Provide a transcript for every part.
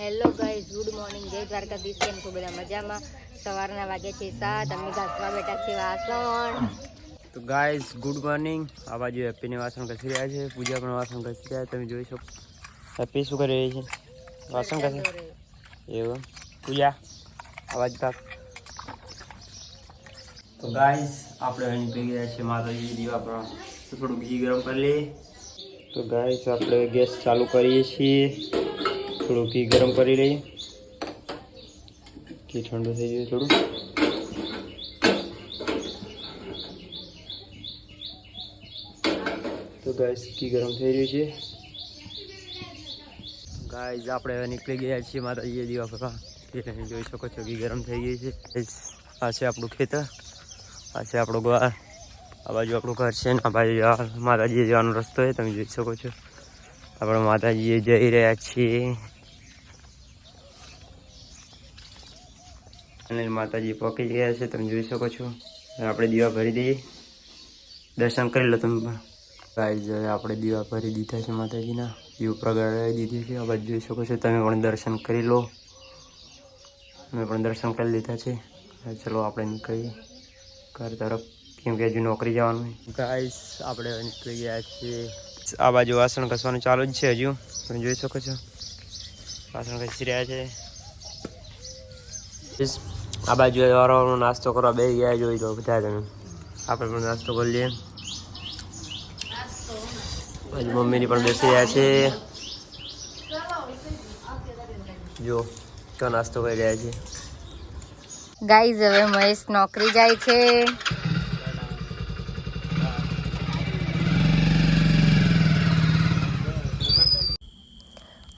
Hello guys good morning જય દ્વારકાધીશ. કેમ છો બધા મજામાં? સવારના વાગ્યા છે સાત. અમે ઘાસમાં બેઠા છે વાસણ. તો ગાઈઝ ગુડ મોર્નિંગ આ બાજુ હેપીને વાસણ ઘસી રહ્યા છે. પૂજા પણ વાસણ ઘસી રહ્યા તમે જોઈ શકો. હેપી શું કરી રહી છે? વાસણ ઘસી? એવું પૂજા અવાજ પાક તો ગાઈઝ આપણે અહીં પી ગયા છે માતાજી દીવા પણ થોડું ઘી ગરમ કરી લઈએ. તો ગાઈઝ આપણે ગેસ ચાલુ કરીએ છીએ. થોડું ઘી ગરમ કરી લઈએ. ઘી ઠંડુ થઈ ગયું થોડું. તો ગાઈસ, ઘી ગરમ થઈ રહ્યું છે. ગાઈસ, આપણે નીકળી ગયા છીએ માતાજીએ દીવા ફરવા જોઈ શકો છો, ઘી ગરમ થઈ ગઈ છે. આ છે આપણું ખેતર. આ છે આપણો ઘર. આ બાજુ આપણું ઘર છે ને, આ બાજુ માતાજીએ જવાનો રસ્તો છે, તમે જોઈ શકો છો. આપણે માતાજીએ જઈ રહ્યા છીએ. અને માતાજી પહોંચી ગયા છે તમે જોઈ શકો છો. આપણે દીવા ભરી દઈએ. દર્શન કરી લો તમે પણ. ગાઈઝ હવે આપણે દીવા ભરી દીધા છે માતાજીના. દીવ પ્રગટાવી દીધી છે. આ બાજુ જોઈ શકો છો તમે પણ દર્શન કરી લો. અમે પણ દર્શન કરી લીધા છે. ચલો આપણે નીકળીએ ઘર તરફ. કેમ કે હજુ નોકરી જવાનું ગાઈસ આપણે નીકળી ગયા છીએ. આ બાજુ વાસણ ઘસવાનું ચાલુ જ છે હજુ. તમે જોઈ શકો છો. વાસણ ઘસી રહ્યા છે. આ બાજુ વાળવાનો નાસ્તો કરવા બે ગયા જોઈ લો બધા તમે આપણે પણ નાસ્તો કરી લઈએ. બાજુ મમ્મીની પણ બેસી રહ્યા છે. જો તો નાસ્તો કરી રહ્યા છે. ગાઈઝ હવે મહેશ નોકરી જાય છે.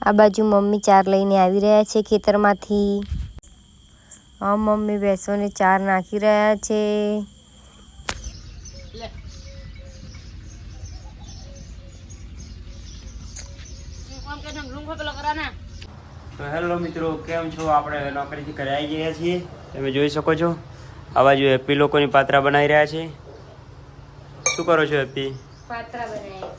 આ બાજુ મમ્મી ચાર લઈને આવી રહ્યા છે ખેતરમાંથી. હા મમ્મી ભેંસોને ચાર નાખી રહ્યા છે. તો હેલો મિત્રો કેમ છો? આપણે હવે નોકરીથી ઘરે આવી ગયા છીએ. તમે જોઈ શકો છો આ બાજુ હેપી લોકોની પાત્રા બનાવી રહ્યા છે. શું કરો છો હેપી પાત્રા બનાવ્યા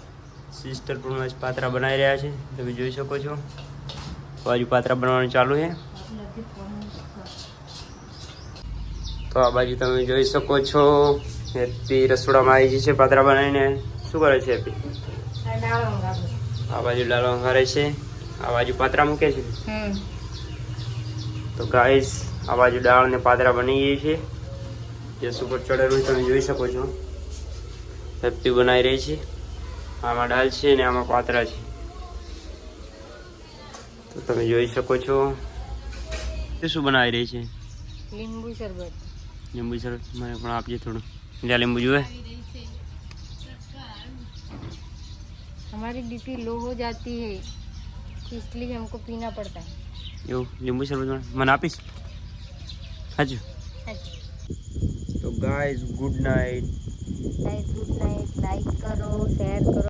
સિસ્ટર પણ પાત્રા બનાવી રહ્યા છે. તમે જોઈ શકો છો આ બાજુ પાત્રા બનાવવાનું ચાલુ છે. તો આ બાજુ તમે જોઈ શકો છો. હેપી રસોડામાં આવી છે પાત્રા બનાવીને. શું કરે છે હેપી આ બાજુ લાલ હરે છે. આ બાજુ પાતરા મૂકે છે? તો ગાઈસ આ બાજુ દાળ ને પાતરા બની ગઈ છે. જે સુપર ચડેલું તમે જોઈ શકો છો. હેપી બનાવી રહી છે. આમાં દાળ છે ને આમાં પાતરા છે. તો તમે જોઈ શકો છો. શું બનાવી રહી છે? લીંબુ શરબત. લીંબુ સર મને પણ આપજે થોડું જ્યાં લીંબુ જોવે हमारी बीपी लो हो जाती है इसलिए हमको पीना पड़ता है એવું લીંબુ શરબત મને આપીશ હાજુ તો guys good night guys good night like કરો શેર કરો